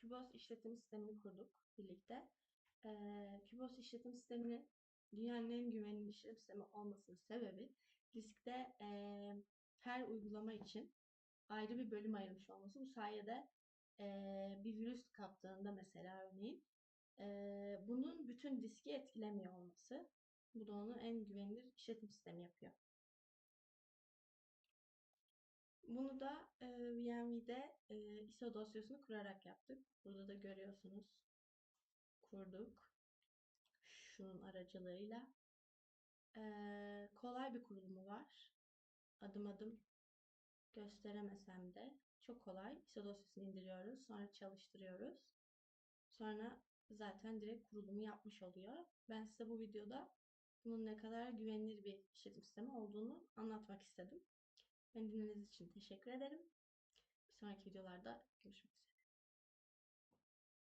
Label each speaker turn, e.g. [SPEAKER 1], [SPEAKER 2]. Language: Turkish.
[SPEAKER 1] Kübos işletim sistemini kurduk birlikte. Ee, Kübos işletim sistemini dünyanın en güvenilir işletim sistemi olmasının sebebi diskte ee, her uygulama için ayrı bir bölüm ayırmış olması. Bu sayede bir virüs kaptığında mesela örneğin bunun bütün diski etkilemiyor olması. Bu da onu en güvenilir işletim sistemi yapıyor. Bunu da e, VMw'de e, ISO dosyasını kurarak yaptık. Burada da görüyorsunuz. Kurduk. Şunun aracılığıyla. E, kolay bir kurulumu var. Adım adım gösteremesem de çok kolay. ISO dosyasını indiriyoruz. Sonra çalıştırıyoruz. Sonra zaten direkt kurulumu yapmış oluyor. Ben size bu videoda bunun ne kadar güvenilir bir işletim sistemi olduğunu anlatmak istedim. Beni dinlediğiniz için teşekkür ederim. Bir sonraki videolarda görüşmek üzere.